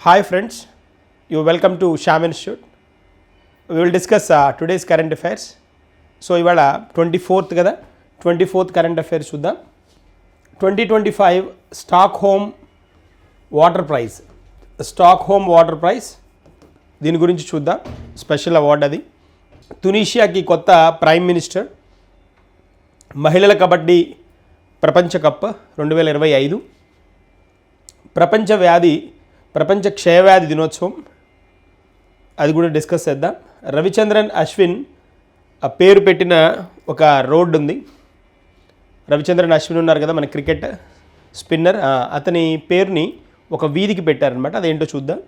Hi friends, you welcome to Sham Institute. We will discuss uh, today's current affairs. So ఇవాళ twenty fourth కదా twenty fourth current affairs చూద్దాం twenty twenty five Stockholm water prize Stockholm water prize దీని గురించి చూద్దాం. Special award అది. తునీషియాకి కొత్త prime minister మహిళల కబడ్డీ ప్రపంచ కప్ రెండు వేల ఇరవై ఐదు. ప్రపంచ వ్యాధి ప్రపంచ క్షయవ్యాధి దినోత్సవం. అది కూడా డిస్కస్ చేద్దాం. రవిచంద్రన్ అశ్విన్ ఆ పేరు పెట్టిన ఒక రోడ్డు ఉంది. రవిచంద్రన్ అశ్విన్ ఉన్నారు కదా మన క్రికెట్ స్పిన్నర్. అతని పేరుని ఒక వీధికి పెట్టారనమాట అదేంటో చూద్దాం.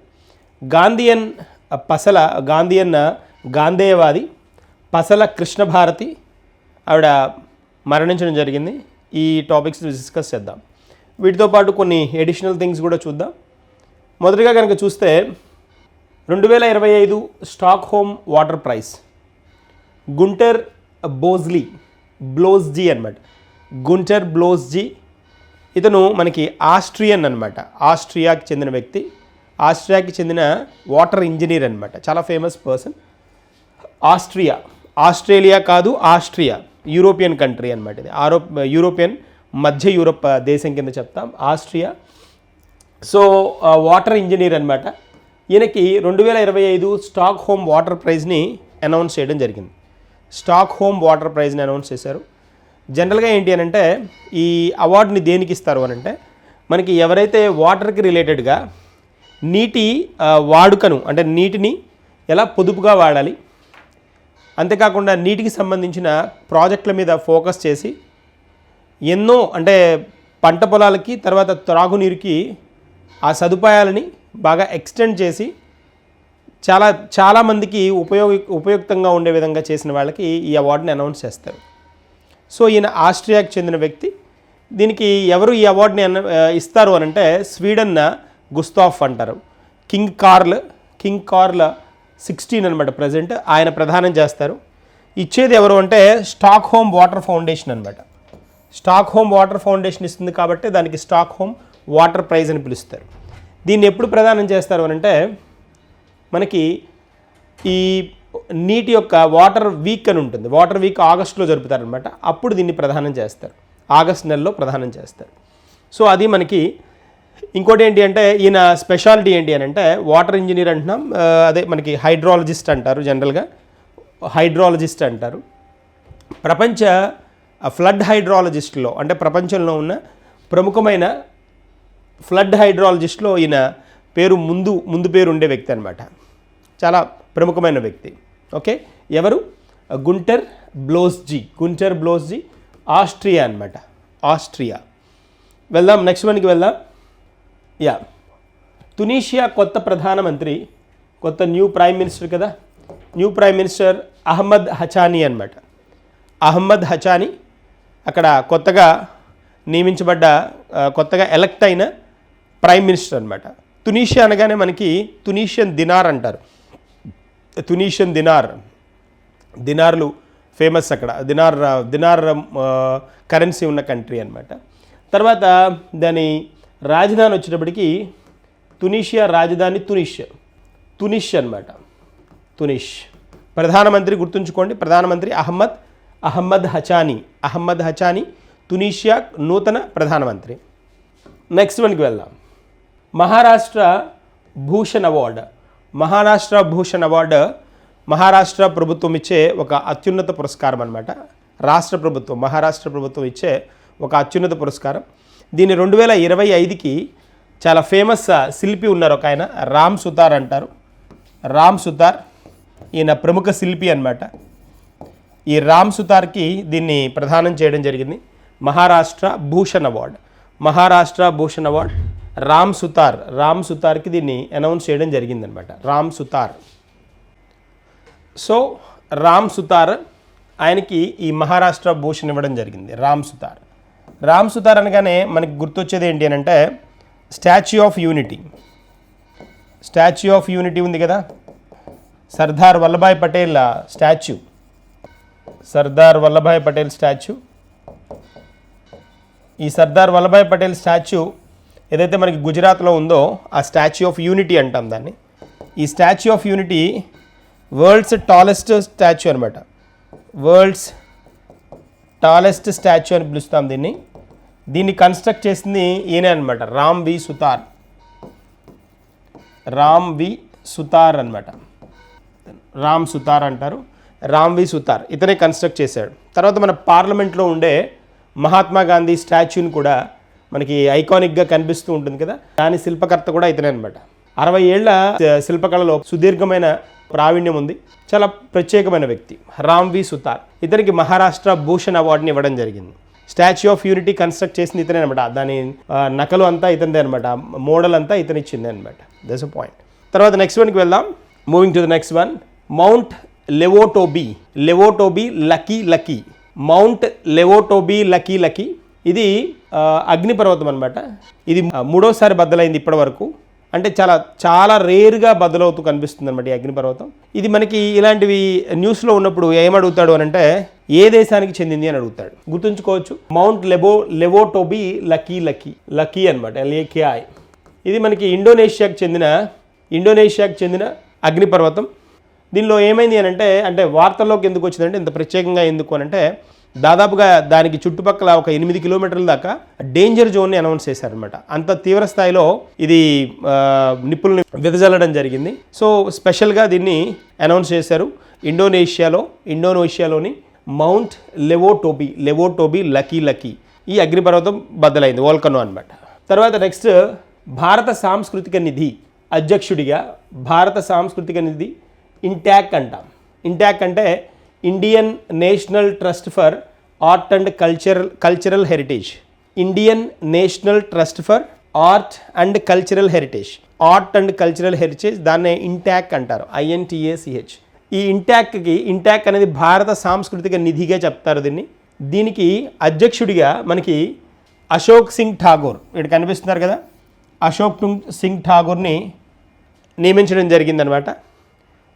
గాంధీయన్ పసల గాంధీయన్ గాంధేయవాది పసల కృష్ణ భారతి ఆవిడ మరణించడం జరిగింది. ఈ టాపిక్స్ డిస్కస్ చేద్దాం. వీటితో పాటు కొన్ని ఎడిషనల్ థింగ్స్ కూడా చూద్దాం. మొదటిగా కనుక చూస్తే రెండు వేల ఇరవై ఐదు Stockholm water prize. Gunter బోజ్లీ Bloschl అనమాట గుంటర్ బ్లోజ్జీ. ఇతను మనకి ఆస్ట్రియన్ అనమాట ఆస్ట్రియాకి చెందిన వ్యక్తి. ఆస్ట్రియాకి చెందిన వాటర్ ఇంజనీర్ అనమాట చాలా ఫేమస్ పర్సన్. ఆస్ట్రియా. ఆస్ట్రేలియా కాదు ఆస్ట్రియా. యూరోపియన్ కంట్రీ అనమాట ఇది. ఆరో యూరోపియన్ మధ్య యూరోప్ దేశం కింద చెప్తాం. ఆస్ట్రియా. సో వాటర్ ఇంజనీర్ అనమాట ఈయనకి రెండు వేల ఇరవై ఐదు స్టాక్ హోమ్ వాటర్ ప్రైజ్ని అనౌన్స్ చేయడం జరిగింది. స్టాక్ హోమ్ వాటర్ ప్రైజ్ని అనౌన్స్ చేశారు. జనరల్గా ఏంటి అని అంటే ఈ అవార్డుని దేనికి ఇస్తారు అని అంటే మనకి ఎవరైతే వాటర్కి రిలేటెడ్గా నీటి వాడుకను అంటే నీటిని ఎలా పొదుపుగా వాడాలి అంతేకాకుండా నీటికి సంబంధించిన ప్రాజెక్టుల మీద ఫోకస్ చేసి ఎన్నో అంటే పంట పొలాలకి తర్వాత త్రాగునీరుకి ఆ సదుపాయాలని బాగా ఎక్స్టెండ్ చేసి చాలా చాలామందికి ఉపయోగ ఉపయుక్తంగా ఉండే విధంగా చేసిన వాళ్ళకి ఈ అవార్డుని అనౌన్స్ చేస్తారు. సో ఈయన ఆస్ట్రియాకి చెందిన వ్యక్తి. దీనికి ఎవరు ఈ అవార్డుని ఇస్తారు అని అంటే స్వీడన్ గుస్తాఫ్ అంటారు. King Carl king Carl sixteen అనమాట ప్రజెంట్ ఆయన ప్రధానం చేస్తారు. ఇచ్చేది ఎవరు అంటే స్టాక్ హోమ్ వాటర్ ఫౌండేషన్ అనమాట స్టాక్ హోమ్ వాటర్ ఫౌండేషన్ ఇస్తుంది కాబట్టి దానికి స్టాక్ హోమ్ వాటర్ ప్రైజ్ అని పిలుస్తారు. దీన్ని ఎప్పుడు ప్రదానం చేస్తారు అని అంటే మనకి ఈ నీటి యొక్క వాటర్ వీక్ అని ఉంటుంది. వాటర్ వీక్ ఆగస్టులో జరుపుతారనమాట అప్పుడు దీన్ని ప్రధానం చేస్తారు. ఆగస్ట్ నెలలో ప్రధానం చేస్తారు. సో అది మనకి ఇంకోటి ఏంటి అంటే ఈయన స్పెషాలిటీ ఏంటి అని అంటే వాటర్ ఇంజనీర్ అంటున్నాం అదే మనకి హైడ్రాలజిస్ట్ అంటారు జనరల్గా. హైడ్రాలజిస్ట్ అంటారు. ప్రపంచ ఫ్లడ్ హైడ్రాలజిస్ట్లో అంటే ప్రపంచంలో ఉన్న ప్రముఖమైన ఫ్లడ్ హైడ్రాలజిస్ట్లో ఈయన పేరు ముందు ముందు పేరు ఉండే వ్యక్తి అనమాట చాలా ప్రముఖమైన వ్యక్తి. ఓకే? ఎవరు? Gunter Bloschl Gunter Bloschl Austria అనమాట ఆస్ట్రియా. వెళ్దాం నెక్స్ట్ వన్కి వెళ్దాం. యా. తునీషియా కొత్త ప్రధానమంత్రి కొత్త న్యూ ప్రైమ్ మినిస్టర్ కదా? New prime minister Ahmed Hachani అనమాట అహ్మద్ హచానీ అక్కడ కొత్తగా నియమించబడ్డ కొత్తగా ఎలక్ట్ అయిన ప్రైమ్ మినిస్టర్ అనమాట తునీషియా అనగానే మనకి తునీషియన్ దినార్ అంటారు. Tunisian dinar. దినార్లు ఫేమస్ అక్కడ. దినార్ దినార్ కరెన్సీ ఉన్న కంట్రీ అనమాట తర్వాత దాని రాజధాని వచ్చేటప్పటికి తునీషియా రాజధాని తునిష్ తునిష్ అనమాట తునిష్. ప్రధానమంత్రి గుర్తుంచుకోండి. ప్రధానమంత్రి అహ్మద్ అహ్మద్ హచానీ. అహ్మద్ హచానీ తునీషియా నూతన ప్రధానమంత్రి. నెక్స్ట్ వన్కి వెళ్దాం. మహారాష్ట్ర భూషణ్ అవార్డు. మహారాష్ట్ర భూషణ్ అవార్డు మహారాష్ట్ర ప్రభుత్వం ఇచ్చే ఒక అత్యున్నత పురస్కారం అనమాట రాష్ట్ర ప్రభుత్వం మహారాష్ట్ర ప్రభుత్వం ఇచ్చే ఒక అత్యున్నత పురస్కారం. దీన్ని రెండు వేల ఇరవై ఐదుకి చాలా ఫేమస్ శిల్పి ఉన్నారు ఒక ఆయన రామ్ సుతార్ అంటారు. రామ్ సుతార్ ఈయన ప్రముఖ శిల్పి అన్నమాట. ఈ రామ్ సుతార్కి దీన్ని ప్రదానం చేయడం జరిగింది. మహారాష్ట్ర భూషణ్ అవార్డ్. మహారాష్ట్ర భూషణ్ అవార్డ్. రామ్ సుతార్ రామ్ సుతార్కి దీన్ని అనౌన్స్ చేయడం జరిగిందనమాట. రామ్ సుతార్. సో రామ్ సుతార్ ఆయనకి ఈ మహారాష్ట్ర భూషణ్ ఇవ్వడం జరిగింది. రామ్ సుతార్. రామ్ సుతార్ అనగానే మనకి గుర్తొచ్చేది ఏంటి అని అంటే statue of unity. Statue of unity ఉంది కదా? సర్దార్ వల్లభాయ్ పటేల్ స్టాచ్యూ. సర్దార్ వల్లభాయ్ పటేల్ స్టాచ్యూ. ఈ సర్దార్ వల్లభాయ్ పటేల్ స్టాచ్యూ ఏదైతే మనకి గుజరాత్లో ఉందో ఆ స్టాచ్యూ ఆఫ్ యూనిటీ అంటాం దాన్ని. ఈ statue of unity world's tallest statue అనమాట వరల్డ్స్ టాలెస్ట్ స్టాచ్యూ అని పిలుస్తాం దీన్ని. దీన్ని కన్స్ట్రక్ట్ చేసింది ఈయనే అనమాట రామ్ వి సుతార్. రామ్ వి సుతార్ అనమాట రామ్ సుతార్ అంటారు రామ్ వి సుతార్. ఇతనే కన్స్ట్రక్ట్ చేశాడు. తర్వాత మన పార్లమెంట్లో ఉండే మహాత్మా గాంధీ స్టాచ్యూని కూడా మనకి ఐకానిక్గా కనిపిస్తూ ఉంటుంది కదా? దాని శిల్పకర్త కూడా ఇతనే అనమాట అరవై ఏళ్ళ శిల్పకళలో సుదీర్ఘమైన ప్రావీణ్యం ఉంది. చాలా ప్రత్యేకమైన వ్యక్తి రామ్ వి సుతార్. ఇతనికి మహారాష్ట్ర భూషణ్ అవార్డుని ఇవ్వడం జరిగింది. స్టాచ్యూ ఆఫ్ యూనిటీ కన్స్ట్రక్ట్ చేసింది ఇతనే అనమాట దాని నకలు అంతా ఇతనిదే అనమాట మోడల్ అంతా ఇతనిచ్చింది అనమాట దస్ పాయింట్ తర్వాత నెక్స్ట్ వన్కి వెళ్దాం. Moving to the next one Mount Lewotobi Lewotobi Laki Laki Mount Lewotobi Laki Laki ఇది అగ్నిపర్వతం అనమాట ఇది మూడోసారి బద్దలైంది ఇప్పటి వరకు అంటే చాలా చాలా రేరుగా బద్దలవుతూ కనిపిస్తుంది అనమాట ఈ అగ్నిపర్వతం. ఇది మనకి ఇలాంటివి న్యూస్లో ఉన్నప్పుడు ఏమడుగుతాడు అని అంటే ఏ దేశానికి చెందింది అని అడుగుతాడు. గుర్తుంచుకోవచ్చు. Mount Lewo Lewotobi Laki Laki Laki అనమాట ఎల్ఏకేఐ ఇది మనకి ఇండోనేషియాకు చెందిన ఇండోనేషియాకు చెందిన అగ్నిపర్వతం. దీనిలో ఏమైంది అని అంటే అంటే వార్తల్లోకి ఎందుకు వచ్చిందంటే ఇంత ప్రత్యేకంగా ఎందుకు అని అంటే దాదాపుగా దానికి చుట్టుపక్కల ఒక ఎనిమిది కిలోమీటర్ల దాకా డేంజర్ జోన్ని అనౌన్స్ చేశారనమాట అంత తీవ్ర స్థాయిలో ఇది నిప్పుల్ని వెదజల్లడం జరిగింది. సో స్పెషల్గా దీన్ని అనౌన్స్ చేశారు. ఇండోనేషియాలో ఇండోనేషియాలోని Mount Lewotobi Lewotobi Laki Laki. ఈ అగ్నిపర్వతం బద్దలైంది వోల్కనో అనమాట తర్వాత నెక్స్ట్ భారత సాంస్కృతిక నిధి అధ్యక్షుడిగా భారత సాంస్కృతిక నిధి ఇంటాక్ అంటాం. ఇంటాక్ అంటే Indian National Trust for Art and Cultural Cultural Heritage Indian National Trust for Art and Cultural Heritage Art and Cultural Heritage దాన్నే ఇంటాక్ అంటారు. I N T A C H ఈ ఇంటాక్కి ఇంటాక్ అనేది భారత సాంస్కృతిక నిధిగా చెప్తారు దీన్ని. దీనికి అధ్యక్షుడిగా మనకి అశోక్ సింగ్ ఠాగూర్ ఇక్కడ కనిపిస్తున్నారు కదా. అశోక్ సింగ్ ఠాగూర్ని నియమించడం జరిగిందనమాట.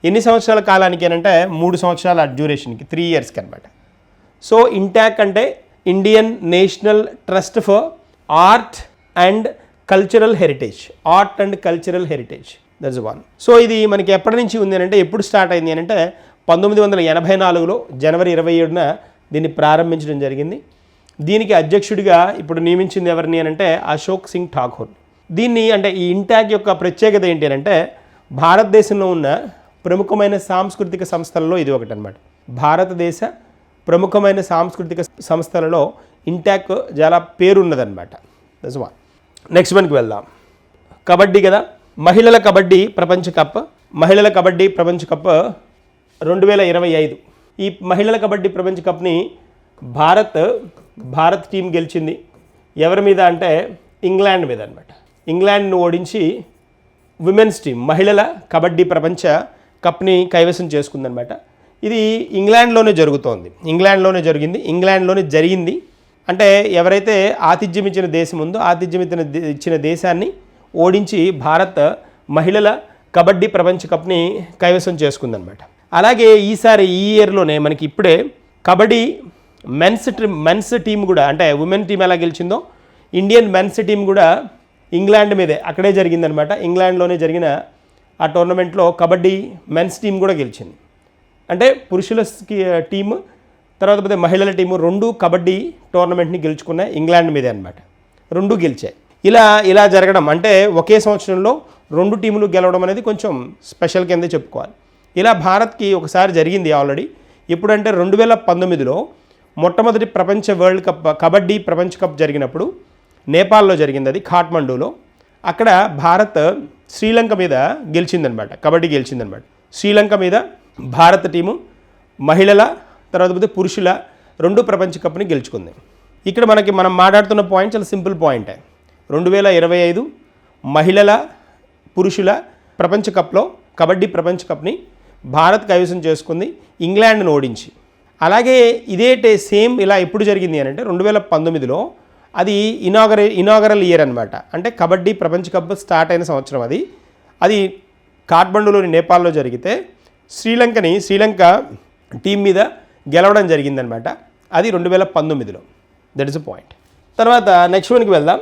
ఎన్ని సంవత్సరాల కాలానికి అంటే మూడు సంవత్సరాల డ్యూరేషన్కి త్రీ ఇయర్స్కి అనమాట సో ఇంటాక్ అంటే Indian National Trust for Art and Cultural Heritage. Art and Cultural Heritage. That's one so ఇది మనకి ఎప్పటి నుంచి ఉంది అని అంటే ఎప్పుడు స్టార్ట్ అయింది అని అంటే పంతొమ్మిది వందల ఎనభై నాలుగులో జనవరి ఇరవై ఏడున దీన్ని ప్రారంభించడం జరిగింది. దీనికి అధ్యక్షుడిగా ఇప్పుడు నియమించింది ఎవరిని అంటే అశోక్ సింగ్ ఠాకూర్ దీన్ని అంటే ఈ ఇంటాక్ యొక్క ప్రత్యేకత ఏంటి అని అంటే భారతదేశంలో ఉన్న ప్రముఖమైన సాంస్కృతిక సంస్థలలో ఇది ఒకటి అనమాట భారతదేశ ప్రముఖమైన సాంస్కృతిక సంస్థలలో ఇంటాక్ చాలా పేరున్నదనమాట దట్స్ వన్ నెక్స్ట్ వన్కి వెళ్దాం. కబడ్డీ కదా? మహిళల కబడ్డీ ప్రపంచ కప్. మహిళల కబడ్డీ ప్రపంచ కప్ రెండు వేల ఇరవై ఐదు. ఈ మహిళల కబడ్డీ ప్రపంచ కప్ని భారత్ భారత్ టీం గెలిచింది. ఎవరి మీద అంటే ఇంగ్లాండ్ మీద అనమాట ఇంగ్లాండ్ను ఓడించి విమెన్స్ టీం మహిళల కబడ్డీ ప్రపంచ కప్ని కైవసం చేసుకుందనమాట. ఇది ఇంగ్లాండ్లోనే జరుగుతోంది. ఇంగ్లాండ్లోనే జరిగింది. ఇంగ్లాండ్లోనే జరిగింది. అంటే ఎవరైతే ఆతిథ్యం ఇచ్చిన దేశం ఉందో ఆతిథ్యం ఇచ్చిన దే- ఇచ్చిన దేశాన్ని ఓడించి భారత్ మహిళల కబడ్డీ ప్రపంచ కప్ని కైవసం చేసుకుందనమాట. అలాగే ఈసారి ఈ ఇయర్లోనే మనకి ఇప్పుడే kabaddi men's T men's team కూడా అంటే ఉమెన్ టీం ఎలా గెలిచిందో ఇండియన్ మెన్స్ టీం కూడా ఇంగ్లాండ్ మీదే అక్కడే జరిగిందనమాట. ఇంగ్లాండ్లోనే జరిగిన ఆ టోర్నమెంట్లో కబడ్డీ మెన్స్ టీం కూడా గెలిచింది. అంటే పురుషుల టీము తర్వాత పోతే మహిళల టీము రెండు కబడ్డీ టోర్నమెంట్ని గెలుచుకున్న ఇంగ్లాండ్ మీదే అనమాట రెండు గెలిచాయి. ఇలా ఇలా జరగడం అంటే ఒకే సంవత్సరంలో రెండు టీములు గెలవడం అనేది కొంచెం స్పెషల్ కింద చెప్పుకోవాలి. ఇలా భారత్కి ఒకసారి జరిగింది ఆల్రెడీ. ఎప్పుడంటే రెండు వేల పంతొమ్మిదిలో మొట్టమొదటి ప్రపంచ వరల్డ్ కప్ కబడ్డీ ప్రపంచ కప్ జరిగినప్పుడు నేపాల్లో జరిగింది అది ఖాట్మండూలో. అక్కడ భారత్ శ్రీలంక మీద గెలిచిందనమాట. కబడ్డీ గెలిచిందనమాట. శ్రీలంక మీద భారత టీము మహిళల తర్వాత పోతే పురుషుల రెండు ప్రపంచ కప్ని గెలుచుకుంది. ఇక్కడ మనకి మనం మాట్లాడుతున్న పాయింట్ చాలా సింపుల్ పాయింటే రెండు వేల ఇరవై ఐదు మహిళల పురుషుల ప్రపంచ కప్లో కబడ్డీ ప్రపంచ కప్ని భారత్ కైవసం చేసుకుంది ఇంగ్లాండ్ను ఓడించి. అలాగే ఇదే సేమ్ ఇలా ఎప్పుడు జరిగింది అని అంటే రెండు వేల పంతొమ్మిదిలో అది ఇనాగరే ఇనాగరల్ ఇయర్ అనమాట అంటే కబడ్డీ ప్రపంచ కప్ స్టార్ట్ అయిన సంవత్సరం అది. అది కాఠ్మండూలోని నేపాల్లో జరిగితే శ్రీలంకని శ్రీలంక టీం మీద గెలవడం జరిగిందనమాట అది రెండు వేల పంతొమ్మిదిలో. దట్ ఇస్ అ పాయింట్ తర్వాత నెక్స్ట్ వన్కి వెళ్దాం.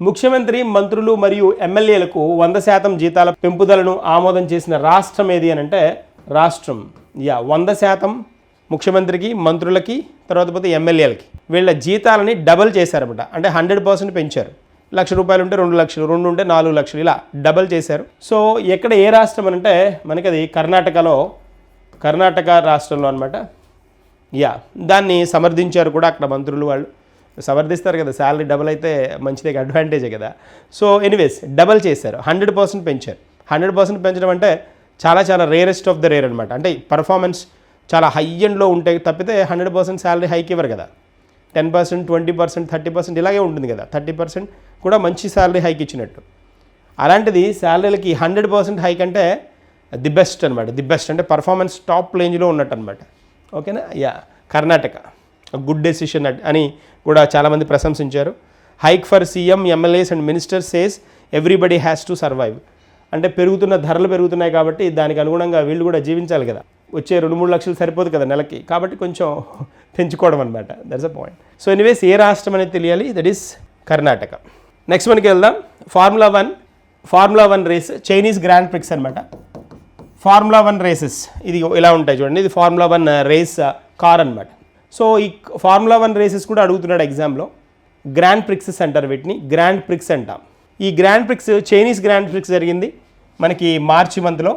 ముఖ్యమంత్రి మంత్రులు మరియు ఎమ్మెల్యేలకు వంద శాతం జీతాల పెంపుదలను ఆమోదం చేసిన రాష్ట్రం ఏది అని అంటే రాష్ట్రం. యా వంద శాతం ముఖ్యమంత్రికి మంత్రులకి తర్వాత పోతే ఎమ్మెల్యేలకి వీళ్ళ జీతాలని డబల్ చేశారనమాట అంటే హండ్రెడ్ పర్సెంట్ పెంచారు. లక్ష రూపాయలు ఉంటే రెండు లక్షలు రెండు ఉంటే నాలుగు లక్షలు ఇలా డబల్ చేశారు. సో ఎక్కడ ఏ రాష్ట్రం అని అంటే మనకి అది కర్ణాటకలో కర్ణాటక రాష్ట్రంలో అనమాట యా దాన్ని సమర్థించారు కూడా అక్కడ మంత్రులు వాళ్ళు. సమర్థిస్తారు కదా శాలరీ డబల్ అయితే మంచిదే అడ్వాంటేజే కదా. సో ఎనీవేస్ డబల్ చేశారు. హండ్రెడ్ పర్సెంట్ పెంచారు. హండ్రెడ్ పర్సెంట్ పెంచడం అంటే చాలా చాలా రేరెస్ట్ ఆఫ్ ద రేర్ అనమాట అంటే పర్ఫార్మెన్స్ చాలా హై ఎండ్లో ఉంటే తప్పితే హండ్రెడ్ పర్సెంట్ శాలరీ హైక్ ఇవ్వరు కదా. Ten percent twenty percent thirty percent ఇలాగే ఉంటుంది కదా. థర్టీ పర్సెంట్ కూడా మంచి శాలరీ హైక్ ఇచ్చినట్టు. అలాంటిది శాలరీలకి హండ్రెడ్ పర్సెంట్ హైక్ అంటే ది బెస్ట్ అనమాట ది బెస్ట్ అంటే పర్ఫార్మెన్స్ టాప్ రేంజ్లో ఉన్నట్టు అనమాట ఓకేనా యా కర్ణాటక. గుడ్ డెసిషన్ అని కూడా చాలామంది ప్రశంసించారు. Hike for CM MLAs and minister says everybody has to survive అంటే పెరుగుతున్న ధరలు పెరుగుతున్నాయి కాబట్టి దానికి అనుగుణంగా వీళ్ళు కూడా జీవించాలి కదా. వచ్చే రెండు మూడు లక్షలు సరిపోదు కదా నెలకి. కాబట్టి కొంచెం పెంచుకోవడం అనమాట that's a point so anyways ఏ రాష్ట్రం అనేది తెలియాలి? That is Karnataka. నెక్స్ట్ మనకి వెళ్దాం. Formula One Formula One race Chinese Grand Prix అనమాట ఫార్ములా వన్ రేసెస్ ఇది ఇలా ఉంటాయి చూడండి. ఇది ఫార్ములా వన్ రేస్ కార్ అనమాట సో ఈ ఫార్ములా వన్ రేసెస్ కూడా అడుగుతున్నాడు ఎగ్జామ్లో గ్రాండ్ ప్రిక్సెస్ అంటారు వీటిని. గ్రాండ్ ప్రిక్స్ అంటాం. ఈ grand prix Chinese grand prix జరిగింది మనకి మార్చి మంత్లో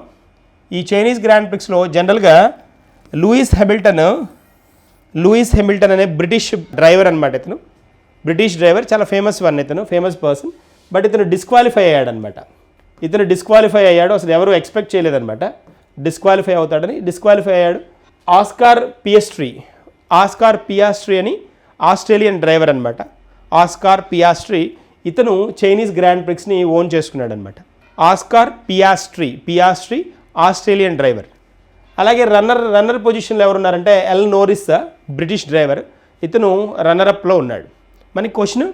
ఈ చైనీస్ గ్రాండ్ ప్రిక్స్లో జనరల్గా లూయిస్ హెమిల్టన్ లూయిస్ హెమిల్టన్ అనే బ్రిటిష్ డ్రైవర్ అనమాట ఇతను. బ్రిటిష్ డ్రైవర్ చాలా ఫేమస్ వన్ ఇతను ఫేమస్ పర్సన్ బట్ ఇతను డిస్క్వాలిఫై అయ్యాడనమాట ఇతను డిస్క్వాలిఫై అయ్యాడు అసలు ఎవరు ఎక్స్పెక్ట్ చేయలేదనమాట డిస్క్వాలిఫై అవుతాడని డిస్క్వాలిఫై అయ్యాడు. ఆస్కార్ పిఎస్ట్రీ ఆస్కార్ పియాస్ట్రీ అని ఆస్ట్రేలియన్ డ్రైవర్ అనమాట ఆస్కార్ పియాస్ట్రీ ఇతను చైనీస్ గ్రాండ్ ప్రిక్స్ని ఓన్ చేసుకున్నాడు అనమాట Oscar Piastri Piastri Australian driver. అలాగే రన్నర్ రన్నర్ పొజిషన్లో ఎవరున్నారంటే ఎల్ నోరిస్ బ్రిటిష్ డ్రైవర్. ఇతను రన్నర్ అప్లో ఉన్నాడు. మనకి క్వశ్చన్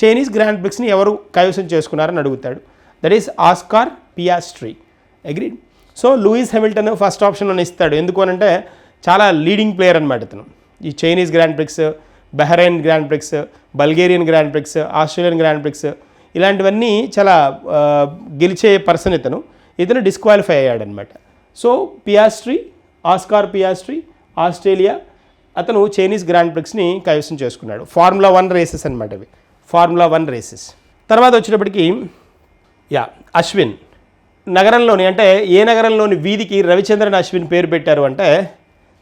చైనీస్ గ్రాండ్ ప్రిక్స్ని ఎవరు కైవసం చేసుకున్నారని అడుగుతాడు. That is Oscar Piastri. Agreed? So Lewis Hamilton first ఆప్షన్లో ఇస్తాడు. ఎందుకు అనంటే చాలా లీడింగ్ ప్లేయర్ అనమాట ఇతను. ఈ Chinese Grand Prix Bahrain Grand Prix Bulgarian Grand Prix Australian Grand Prix ఇలాంటివన్నీ చాలా గెలిచే పర్సన్ ఇతను. ఇతను disqualify అయ్యాడనమాట. So Piastri Oscar Piastri Australia అతను చైనీస్ గ్రాండ్ ప్రిక్స్ని కైవసం చేసుకున్నాడు. ఫార్ములా వన్ రేసెస్ అనమాట అవి ఫార్ములా వన్ రేసెస్ తర్వాత వచ్చేటప్పటికి యా అశ్విన్ నగరంలోని అంటే ఏ నగరంలోని వీధికి రవిచంద్రన్ అశ్విన్ పేరు పెట్టారు అంటే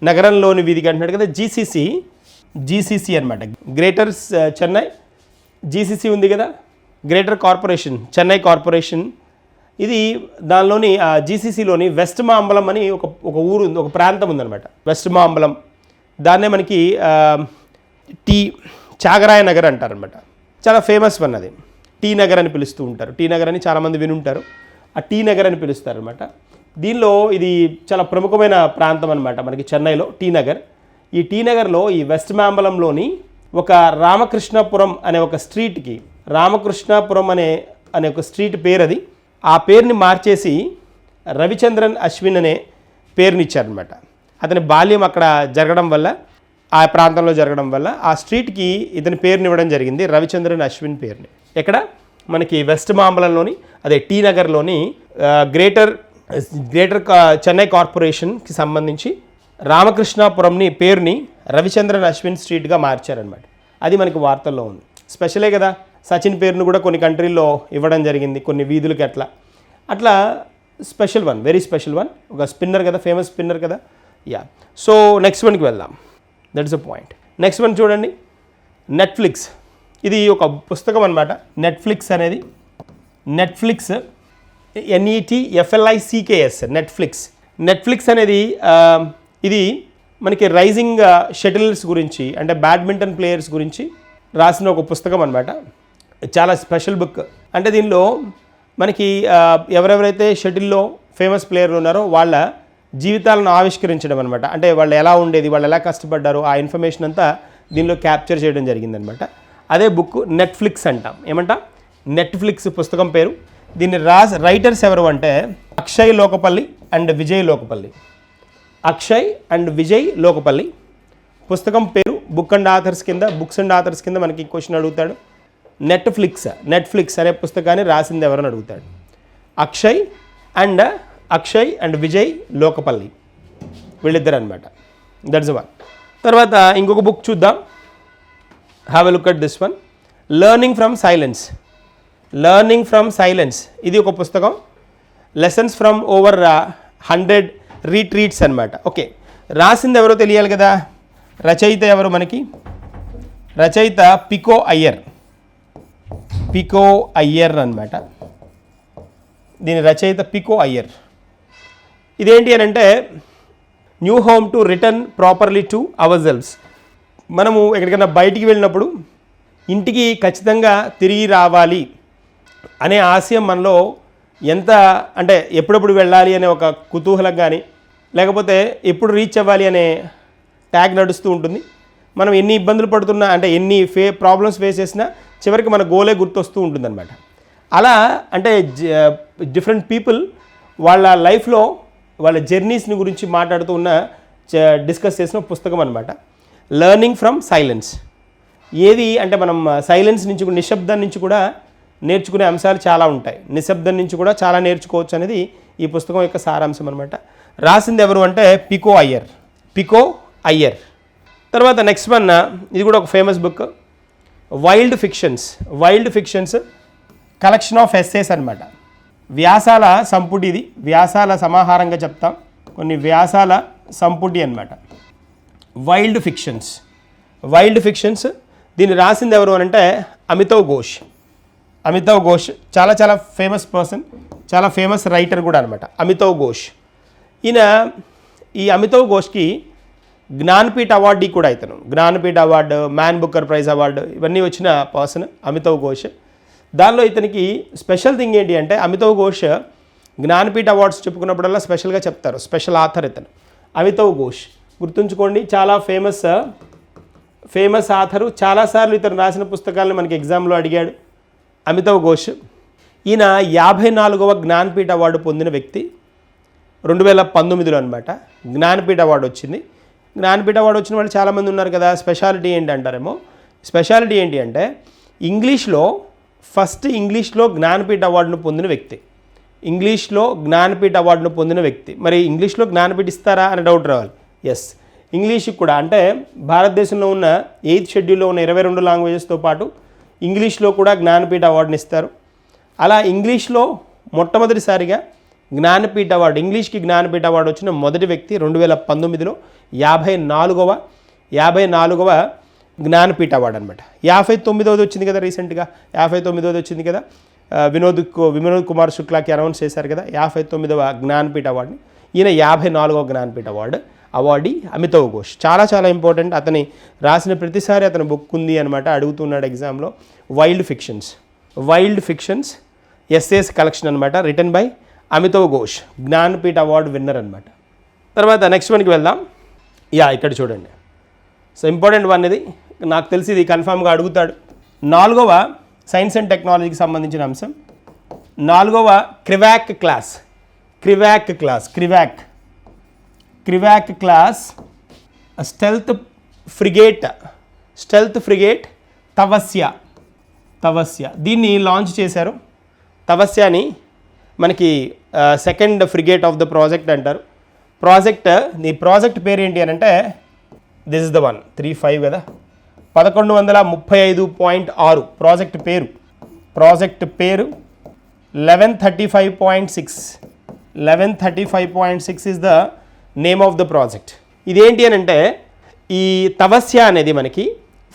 నగరంలోని వీధికి అంటున్నాడు కదా జీసీసీ జీసీసీ అనమాట గ్రేటర్ చెన్నై జీసీసీ ఉంది కదా గ్రేటర్ కార్పొరేషన్ చెన్నై కార్పొరేషన్ ఇది దానిలోని జీసీసీలోని వెస్ట్ మాంబలం అని ఒక ఒక ఊరు ఉంది ఒక ప్రాంతం ఉందన్నమాట. వెస్ట్ మాంబలం దాన్నే మనకి టీ చాగరాయ నగర్ అంటారనమాట చాలా ఫేమస్ వన్ అది. టీ నగర్ అని పిలుస్తూ ఉంటారు. టీ నగర్ అని చాలామంది వినుంటారు. ఆ టీ నగర్ అని పిలుస్తారనమాట దీనిలో ఇది చాలా ప్రముఖమైన ప్రాంతం అనమాట మనకి చెన్నైలో టీ నగర్. ఈ టీ నగర్లో ఈ వెస్ట్ మాంబలంలోని ఒక రామకృష్ణపురం అనే ఒక స్ట్రీట్కి రామకృష్ణాపురం అనే అనే ఒక స్ట్రీట్ పేరు అది ఆ పేరుని మార్చేసి రవిచంద్రన్ అశ్విన్ అనే పేరునిచ్చారనమాట అతని బాల్యం అక్కడ జరగడం వల్ల ఆ ప్రాంతంలో జరగడం వల్ల ఆ స్ట్రీట్కి ఇతని పేరుని ఇవ్వడం జరిగింది రవిచంద్రన్ అశ్విన్ పేరుని. ఎక్కడ? మనకి వెస్ట్ మాంబలంలోని అదే టీ నగర్లోని గ్రేటర్ గ్రేటర్ కా- చెన్నై కార్పొరేషన్కి సంబంధించి రామకృష్ణాపురంని పేరుని రవిచంద్రన్ అశ్విన్ స్ట్రీట్గా మార్చారనమాట అది మనకి వార్తల్లో ఉంది. స్పెషలే కదా? సచిన్ పేరును కూడా కొన్ని కంట్రీల్లో ఇవ్వడం జరిగింది కొన్ని వీధులకి అట్లా. అట్లా special one very special one. ఒక స్పిన్నర్ కదా ఫేమస్ స్పిన్నర్ కదా. యా. సో నెక్స్ట్ వన్కి వెళ్దాం. That is a point. Next one చూడండి. నెట్ఫ్లిక్స్ ఇది ఒక పుస్తకం అనమాట నెట్ఫ్లిక్స్ అనేది. Netflix N E T F L I C K S Netflix Netflix అనేది ఇది మనకి రైజింగ్ షటిల్స్ గురించి అంటే బ్యాడ్మింటన్ ప్లేయర్స్ గురించి రాసిన ఒక పుస్తకం అనమాట చాలా స్పెషల్ బుక్. అంటే దీనిలో మనకి ఎవరెవరైతే షటిల్లో ఫేమస్ ప్లేయర్లు ఉన్నారో వాళ్ళ జీవితాలను ఆవిష్కరించడం అనమాట అంటే వాళ్ళు ఎలా ఉండేది వాళ్ళు ఎలా కష్టపడ్డారో ఆ ఇన్ఫర్మేషన్ అంతా దీనిలో క్యాప్చర్ చేయడం జరిగిందనమాట అదే బుక్ నెట్ఫ్లిక్స్ అంటాం. ఏమంట? నెట్ఫ్లిక్స్ పుస్తకం పేరు. దీన్ని రాజ్ రైటర్స్ ఎవరు అంటే అక్షయ్ లోకపల్లి అండ్ విజయ్ లోకపల్లి. అక్షయ్ అండ్ విజయ్ లోకపల్లి. పుస్తకం పేరు బుక్ అండ్ ఆథర్స్ కింద బుక్స్ అండ్ ఆథర్స్ కింద మనకి క్వశ్చన్ అడుగుతాడు. నెట్ఫ్లిక్స్ నెట్ఫ్లిక్స్ అనే పుస్తకాన్ని రాసింది ఎవరని అడుగుతాడు? Akshay and Akshay and Vijay Lokapally. వీళ్ళిద్దరు అనమాట దట్స్ వన్ తర్వాత ఇంకొక బుక్ చూద్దాం. Have a look at this one learning from silence learning from silence ఇది ఒక పుస్తకం. Lessons from over hundred retreats అనమాట ఓకే రాసింది ఎవరో తెలియాలి కదా? రచయిత ఎవరు మనకి? రచయిత పికో అయ్యర్. పికో అయ్యర్ అన్నమాట. దీని రచయిత పికో అయ్యర్ ఇదేంటి అని అంటే new home to return properly to ourselves మనము ఎక్కడికైనా బయటికి వెళ్ళినప్పుడు ఇంటికి ఖచ్చితంగా తిరిగి రావాలి అనే ఆశయం మనలో ఎంత అంటే ఎప్పుడెప్పుడు వెళ్ళాలి అనే ఒక కుతూహలం కానీ లేకపోతే ఎప్పుడు రీచ్ అవ్వాలి అనే ట్యాగ్ నడుస్తూ ఉంటుంది. మనం ఎన్ని ఇబ్బందులు పడుతున్నా అంటే ఎన్ని ఫే ప్రాబ్లమ్స్ ఫేస్ చేసినా చివరికి మన గోలే గుర్తొస్తూ ఉంటుందన్నమాట. అలా అంటే డిఫరెంట్ పీపుల్ వాళ్ళ లైఫ్లో వాళ్ళ జర్నీస్ని గురించి మాట్లాడుతూ ఉన్న డిస్కస్ చేసిన పుస్తకం అనమాట లెర్నింగ్ ఫ్రమ్ సైలెన్స్ ఏది అంటే మనం సైలెన్స్ నుంచి కూడా నిశ్శబ్దం నుంచి కూడా నేర్చుకునే అంశాలు చాలా ఉంటాయి. నిశ్శబ్దం నుంచి కూడా చాలా నేర్చుకోవచ్చు అనేది ఈ పుస్తకం యొక్క సారాంశం అనమాట రాసింది ఎవరు అంటే పికో అయ్యర్. పికో అయ్యర్. తర్వాత నెక్స్ట్ వన్ ఇది కూడా ఒక famous book wild fictions wild fictions collection of essays అనమాట వ్యాసాల సంపుటి ఇది. వ్యాసాల సమాహారంగా చెప్తాం. కొన్ని వ్యాసాల సంపుటి అనమాట వైల్డ్ ఫిక్షన్స్ వైల్డ్ ఫిక్షన్స్ దీన్ని రాసింది ఎవరు అని అంటే అమితవ్ ఘోష్. అమితవ్ ఘోష్ చాలా చాలా ఫేమస్ పర్సన్ చాలా ఫేమస్ రైటర్ కూడా అనమాట అమితవ్ ఘోష్. ఈయన ఈ అమితవ్ ఘోష్కి జ్ఞాన్పీఠ్ అవార్డు కూడా ఇతను. Jnanpith award man Booker prize award ఇవన్నీ వచ్చిన పర్సన్ అమితవ్ ఘోష్. దానిలో ఇతనికి స్పెషల్ థింగ్ ఏంటి అంటే అమితవ్ ఘోష్ జ్ఞానపీఠ అవార్డ్స్ చెప్పుకున్నప్పుడల్లా స్పెషల్గా చెప్తారు. స్పెషల్ ఆథర్ ఇతను. అమితవ్ ఘోష్. గుర్తుంచుకోండి చాలా ఫేమస్ ఫేమస్ ఆథరు. చాలాసార్లు ఇతను రాసిన పుస్తకాలను మనకి ఎగ్జామ్లో అడిగాడు అమితవ్ ఘోష్. ఈయన యాభై నాలుగవ జ్ఞానపీఠ అవార్డు పొందిన వ్యక్తి. రెండు వేల పంతొమ్మిదిలో అనమాట జ్ఞానపీఠ అవార్డు వచ్చింది. జ్ఞానపీఠ అవార్డు వచ్చిన వాళ్ళు చాలామంది ఉన్నారు కదా స్పెషాలిటీ ఏంటి అంటారేమో? స్పెషాలిటీ ఏంటి అంటే ఇంగ్లీష్లో ఫస్ట్ ఇంగ్లీష్లో జ్ఞానపీఠ అవార్డును పొందిన వ్యక్తి. ఇంగ్లీష్లో జ్ఞానపీఠ అవార్డును పొందిన వ్యక్తి. మరి ఇంగ్లీష్లో జ్ఞానపీఠ ఇస్తారా అనే డౌట్ రావాలి. ఎస్ ఇంగ్లీష్కి కూడా అంటే భారతదేశంలో ఉన్న ఎయిత్ షెడ్యూల్లో ఉన్న ఇరవై రెండు లాంగ్వేజెస్తో పాటు ఇంగ్లీష్లో కూడా జ్ఞానపీఠ అవార్డుని ఇస్తారు. అలా ఇంగ్లీష్లో మొట్టమొదటిసారిగా జ్ఞానపీఠ అవార్డు ఇంగ్లీష్కి జ్ఞానపీఠ అవార్డు వచ్చిన మొదటి వ్యక్తి రెండు వేల పంతొమ్మిదిలో యాభై నాలుగవ యాభై నాలుగవ జ్ఞానపీఠ అవార్డు అనమాట యాభై తొమ్మిదవది వచ్చింది కదా రీసెంట్గా. యాభై తొమ్మిదవది వచ్చింది కదా. వినోద్ కు- వినోద్ కుమార్ శుక్లాకి అనౌన్స్ చేశారు కదా. యాభై తొమ్మిదవ జ్ఞానపీఠ అవార్డుని. ఈయన యాభై నాలుగవ జ్ఞానపీఠ అవార్డు అవార్డీ అమితవ్ ఘోష్. చాలా చాలా ఇంపార్టెంట్. అతని రాసిన ప్రతిసారి అతని బుక్ ఉంది అనమాట అడుగుతున్నాడు ఎగ్జామ్లో. Wild fictions. Wild fictions essays collection అనమాట written by Amitav Ghosh Jnanpith award winner అనమాట తర్వాత నెక్స్ట్ వన్కి వెళ్దాం. యా ఇక్కడ చూడండి. సో ఇంపార్టెంట్ వన్ ఇది. నాకు తెలిసి ఇది కన్ఫామ్గా అడుగుతాడు. నాలుగవ సైన్స్ అండ్ టెక్నాలజీకి సంబంధించిన అంశం. నాలుగవ Krivak class Krivak class Krivak Krivak class stealth frigate stealth frigate Tavasya Tavasya దీన్ని లాంచ్ చేశారు. తవస్యాని మనకి second frigate of the project అంటారు. ప్రాజెక్ట్ నీ ప్రాజెక్ట్ పేరు ఏంటి అని అంటే this is the one three five కదా? పదకొండు వందల ముప్పై ఐదు పాయింట్ ఆరు ప్రాజెక్ట్ పేరు. ప్రాజెక్ట్ పేరు eleven thirty five point six eleven thirty five point six is the name of the project ఇదేంటి అని అంటే ఈ తవస్య అనేది మనకి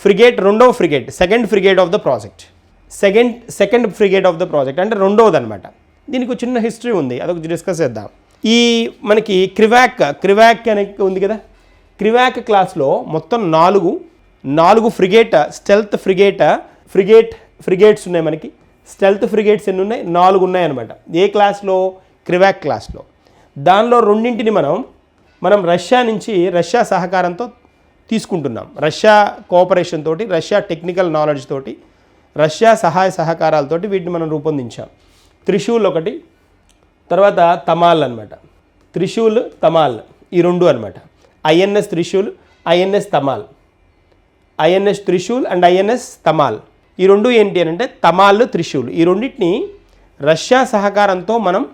ఫ్రిగేట్ రెండవ frigate second frigate of the project second second frigate of the project అంటే రెండవది అనమాట దీనికి చిన్న హిస్టరీ ఉంది. అదొక డిస్కస్ చేద్దాం. ఈ మనకి క్రివాక్ క్రివాక్ అనే ఉంది కదా? క్రివాక్ క్లాస్లో మొత్తం నాలుగు నాలుగు frigate stealth frigate frigate frigates ఉన్నాయి మనకి. స్టెల్త్ ఫ్రిగేట్స్ ఎన్ని ఉన్నాయి? నాలుగు ఉన్నాయి అనమాట ఏ క్లాస్లో క్రివాక్ క్లాస్లో దానిలో రెండింటిని మనం మనం రష్యా నుంచి రష్యా సహకారంతో తీసుకుంటున్నాం. రష్యా కోఆపరేషన్ తోటి రష్యా టెక్నికల్ నాలెడ్జ్ తోటి రష్యా సహాయ సహకారాలతోటి వీటిని మనం రూపొందించాం. త్రిశూల్ ఒకటి తర్వాత తమాల్ అనమాట త్రిశూల్ తమాల్ ఈ రెండు అనమాట INS Trishul INS Tamal. INS Trishul and INS Tamal. ఈ రెండు ఏంటి అని అంటే తమాల్ త్రిశూల్. ఈ రెండింటిని రష్యా సహకారంతో మనం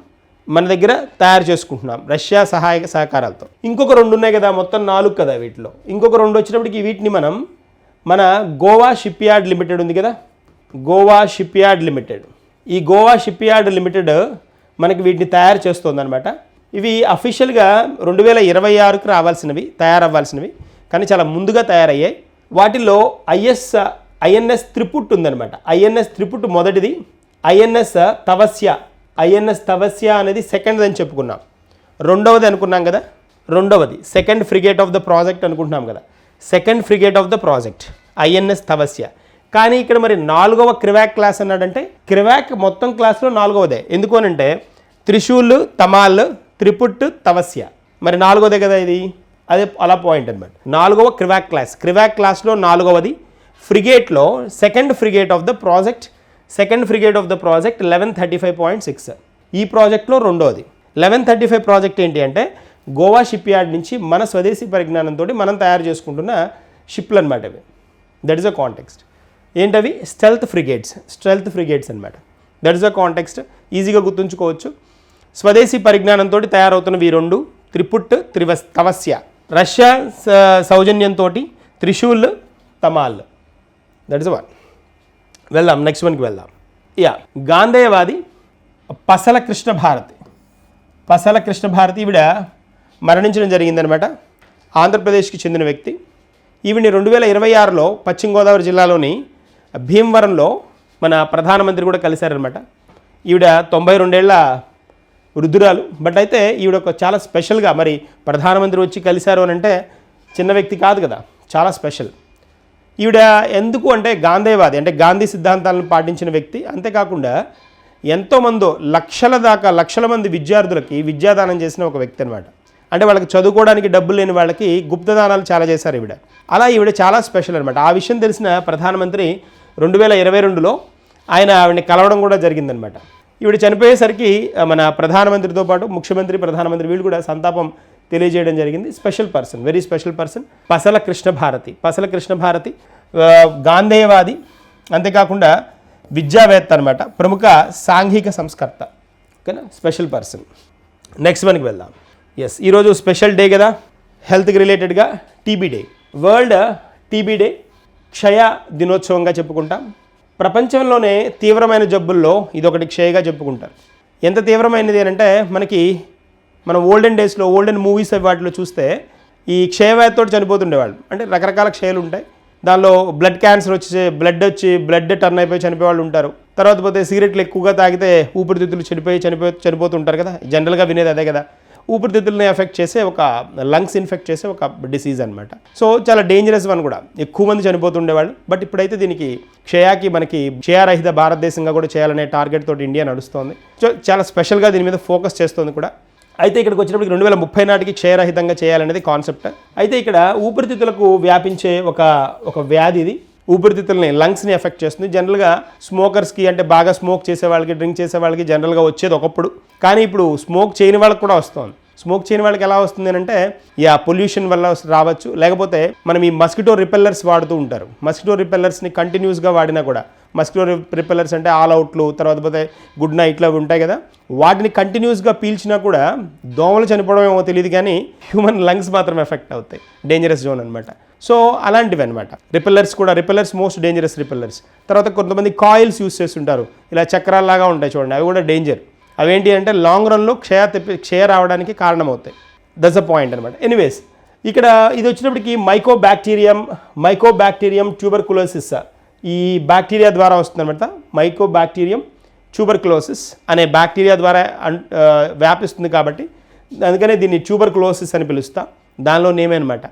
మన దగ్గర తయారు చేసుకుంటున్నాం. రష్యా సహాయక సహకారాలతో. ఇంకొక రెండు ఉన్నాయి కదా మొత్తం నాలుగు కదా వీటిలో. ఇంకొక రెండు వచ్చినప్పటికి వీటిని మనం మన గోవా షిప్ యార్డ్ లిమిటెడ్ ఉంది కదా? Goa ship yard limited. ఈ గోవా షిప్ యార్డ్ లిమిటెడ్ మనకి వీటిని తయారు చేస్తుందనమాట ఇవి అఫీషియల్గా రెండు వేల ఇరవై ఆరుకు రావాల్సినవి తయారవ్వాల్సినవి కానీ చాలా ముందుగా తయారయ్యాయి. వాటిల్లో ఐఎస్ ఐఎన్ఎస్ త్రిపుట్ ఉందనమాట ఐఎన్ఎస్ త్రిపుట్ మొదటిది ఐఎన్ఎస్ తవస్య ఐఎన్ఎస్ తవస్య అనేది సెకండ్ అని చెప్పుకున్నాం. రెండవది అనుకున్నాం కదా రెండవది second frigate of the project అనుకుంటున్నాం కదా second frigate of the project INS Tavasya. కానీ ఇక్కడ మరి నాలుగవ క్రివాక్ క్లాస్ అన్నాడంటే క్రివాక్ మొత్తం క్లాస్లో నాలుగవదే. ఎందుకు అనంటే త్రిశూల్ తమాల్ త్రిపుట్ తవస్య. మరి నాలుగోదే కదా ఇది? అదే అలా పాయింట్ అనమాట నాలుగవ క్రివాక్ క్లాస్. క్రివాక్ క్లాస్లో నాలుగవది. ఫ్రిగేట్లో second frigate of the project second frigate of the project eleven thirty five point six ఈ ప్రాజెక్ట్లో రెండోది. లెవెన్ థర్టీ ఫైవ్ ప్రాజెక్ట్ ఏంటి అంటే గోవా షిప్ యార్డ్ నుంచి మన స్వదేశీ పరిజ్ఞానంతో మనం తయారు చేసుకుంటున్న షిప్లు అనమాట అవి దట్ ఇస్ అ కాంటెక్స్ట్ ఏంటవి? స్టెల్త్ ఫ్రిగేట్స్ స్టెల్త్ ఫ్రిగేట్స్ అనమాట దట్ ఇస్ అ కాంటెక్స్ట్ ఈజీగా గుర్తుంచుకోవచ్చు. స్వదేశీ పరిజ్ఞానంతో తయారవుతున్నవి రెండు త్రిపుట్ త్రివస్ తవస్య. రష్యా స- సౌజన్యంతో Trishul Tamal. That is one వెళ్దాం నెక్స్ట్ వన్కి వెళ్దాం. యా గాంధేయవాది పసల కృష్ణ భారతి. పసల కృష్ణ భారతి ఈవిడ మరణించడం జరిగిందనమాట ఆంధ్రప్రదేశ్కి చెందిన వ్యక్తి. ఈవిని రెండు వేల ఇరవై ఆరులో పశ్చిమ గోదావరి జిల్లాలోని భీమవరంలో మన ప్రధానమంత్రి కూడా కలిశారనమాట ఈవిడ తొంభై రెండేళ్ళ వృద్ధురాలు. బట్ అయితే ఈవిడ ఒక చాలా స్పెషల్గా మరి ప్రధానమంత్రి వచ్చి కలిశారు అని అంటే చిన్న వ్యక్తి కాదు కదా. చాలా స్పెషల్. ఈవిడ ఎందుకు అంటే గాంధీవాది అంటే గాంధీ సిద్ధాంతాలను పాటించిన వ్యక్తి. అంతేకాకుండా ఎంతోమందో లక్షల దాకా లక్షల మంది విద్యార్థులకి విద్యాదానం చేసిన ఒక వ్యక్తి అనమాట అంటే వాళ్ళకి చదువుకోవడానికి డబ్బులు లేని వాళ్ళకి గుప్తదానాలు చాలా చేశారు ఈవిడ. అలా ఈవిడ చాలా స్పెషల్ అనమాట ఆ విషయం తెలిసిన ప్రధానమంత్రి రెండు వేల ఇరవై రెండులో ఆయన ఆవిడని కలవడం కూడా జరిగిందనమాట ఈవిడ చనిపోయేసరికి మన ప్రధానమంత్రితో పాటు ముఖ్యమంత్రి ప్రధానమంత్రి వీళ్ళు కూడా సంతాపం తెలియజేయడం జరిగింది. Special person very special person Pasala Krishna Bharati. Pasala Krishna Bharati గాంధేయవాది అంతేకాకుండా విద్యావేత్త అనమాట ప్రముఖ సాంఘిక సంస్కర్త. ఓకేనా? Special person. నెక్స్ట్ వన్కి వెళ్దాం. ఎస్ ఈరోజు స్పెషల్ డే కదా. హెల్త్కి రిలేటెడ్గా TB day. World TB day క్షయ దినోత్సవంగా చెప్పుకుంటాం. ప్రపంచంలోనే తీవ్రమైన జబ్బుల్లో ఇదొకటి క్షయగా చెప్పుకుంటారు. ఎంత తీవ్రమైనది అంటే మనకి మన ఓల్డెన్ డేస్లో ఓల్డెన్ మూవీస్ వాటిలో చూస్తే ఈ క్షయవ్యాధితో చనిపోతుండేవాళ్ళు. అంటే రకరకాల క్షయాలు ఉంటాయి. దానిలో బ్లడ్ క్యాన్సర్ వచ్చి బ్లడ్ వచ్చి బ్లడ్ టర్న్ అయిపోయి చనిపోయే వాళ్ళు ఉంటారు. తర్వాత పోతే సిగరెట్లు ఎక్కువగా తాగితే ఊపిరితిత్తులు చనిపోయి చనిపోయి చనిపోతుంటారు కదా. జనరల్గా వినేది అదే కదా. ఊపిరితిత్తుల్ని ఎఫెక్ట్ చేసే ఒక లంగ్స్ ఇన్ఫెక్ట్ చేసే ఒక డిసీజ్ అనమాట సో చాలా డేంజరస్ వన్ కూడా. ఎక్కువ మంది చనిపోతుండేవాళ్ళు. బట్ ఇప్పుడైతే దీనికి క్షయాకి మనకి క్షయారహిత భారతదేశంగా కూడా చేయాలనే టార్గెట్ తోటి ఇండియా నడుస్తోంది. సో చాలా స్పెషల్గా దీని మీద ఫోకస్ చేస్తుంది కూడా. అయితే ఇక్కడికి వచ్చినప్పటికి రెండు వేల ముప్పై నాటికి క్షయరహితంగా చేయాలనేది కాన్సెప్ట్. అయితే ఇక్కడ ఊపిరితిత్తులకు వ్యాపించే ఒక ఒక వ్యాధి ఇది. ఊపిరితిత్తుల్ని లంగ్స్ని ఎఫెక్ట్ చేస్తుంది. జనరల్గా స్మోకర్స్కి అంటే బాగా స్మోక్ చేసే వాళ్ళకి డ్రింక్ చేసే వాళ్ళకి జనరల్గా వచ్చేది ఒకప్పుడు. కానీ ఇప్పుడు స్మోక్ చేయని వాళ్ళకి కూడా వస్తుంది. స్మోక్ చేయని వాళ్ళకి ఎలా వస్తుంది అంటే యా పొల్యూషన్ వల్ల రావచ్చు. లేకపోతే మనం ఈ మస్కిటో రిపెల్లర్స్ వాడుతూ ఉంటారు. మస్కిటో రిపెల్లర్స్ని కంటిన్యూస్గా వాడినా కూడా మస్కిటో రిపెల్లర్స్ అంటే ఆల్ అవుట్లు తర్వాత పోతే గుడ్ నైట్లు అవి ఉంటాయి కదా వాటిని కంటిన్యూస్గా పీల్చినా కూడా దోమలు చనిపోవడం ఏమో తెలియదు కానీ హ్యూమన్ లంగ్స్ మాత్రం ఎఫెక్ట్ అవుతాయి. డేంజరస్ జోన్ అనమాట సో అలాంటివి అనమాట రిపెల్లర్స్ కూడా రిపెల్లర్స్ మోస్ట్ డేంజరస్ రిపెల్లర్స్. తర్వాత కొంతమంది కాయిల్స్ యూస్ చేస్తుంటారు. ఇలా చక్రాల్లాగా ఉంటాయి చూడండి అవి కూడా డేంజర్ అవేంటి అంటే లాంగ్ రన్లో క్షయ తెప్పి క్షయ రావడానికి కారణమవుతాయి. దట్స్ అ పాయింట్ అనమాట ఎనీవేస్ ఇక్కడ ఇది వచ్చినప్పటికి mycobacterium mycobacterium tuberculosis ఈ బ్యాక్టీరియా ద్వారా వస్తుందన్నమాట మైకో బ్యాక్టీరియం ట్యూబర్కులోసిస్ అనే బ్యాక్టీరియా ద్వారా వ్యాపిస్తుంది కాబట్టి అందుకనే దీన్ని ట్యూబర్కులోసిస్ అని పిలుస్తా. దానిలో నేమే అనమాట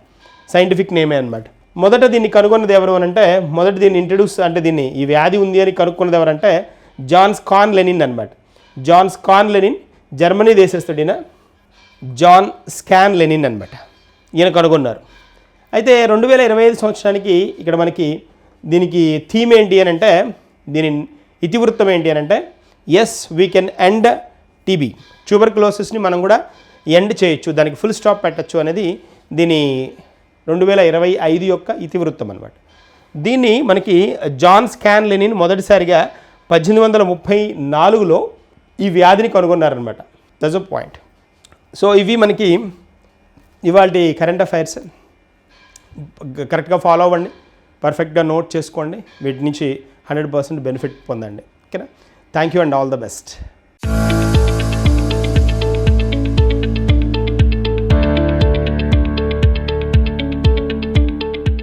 సైంటిఫిక్ నేమే అనమాట మొదట దీన్ని కనుగొన్నది ఎవరు అని అంటే మొదట దీన్ని ఇంట్రడ్యూస్ అంటే దీన్ని ఈ వ్యాధి ఉంది అని కనుక్కున్నది ఎవరంటే జాన్స్ కాన్ లెనిన్ అనమాట జాన్ స్కాన్ లెనిన్ జర్మనీ దేశస్థుడిన జాన్ స్కాన్ లెనిన్ అనమాట ఈయన కనుగొన్నారు. అయితే రెండు వేల ఇరవై ఐదు సంవత్సరానికి ఇక్కడ మనకి దీనికి థీమ్ ఏంటి అని అంటే దీని ఇతివృత్తం ఏంటి అని అంటే yes we can end TB ట్యూబర్కులోసిస్ని మనం కూడా ఎండ్ చేయొచ్చు. దానికి ఫుల్ స్టాప్ పెట్టచ్చు అనేది దీని రెండు వేల ఇరవై ఐదు యొక్క ఇతివృత్తం అనమాట దీన్ని మనకి జాన్ స్కాన్ లెనిన్ మొదటిసారిగా పద్దెనిమిది వందల ముప్పై నాలుగులో ఈ వ్యాధిని కనుగొన్నారనమాట దజ్ అ పాయింట్ సో ఇవి మనకి ఇవాళ కరెంట్ అఫైర్స్ కరెక్ట్గా ఫాలో అవ్వండి. పర్ఫెక్ట్గా నోట్ చేసుకోండి. వీటి నుంచి హండ్రెడ్ పర్సెంట్ బెనిఫిట్ పొందండి. ఓకేనా thank you and all the best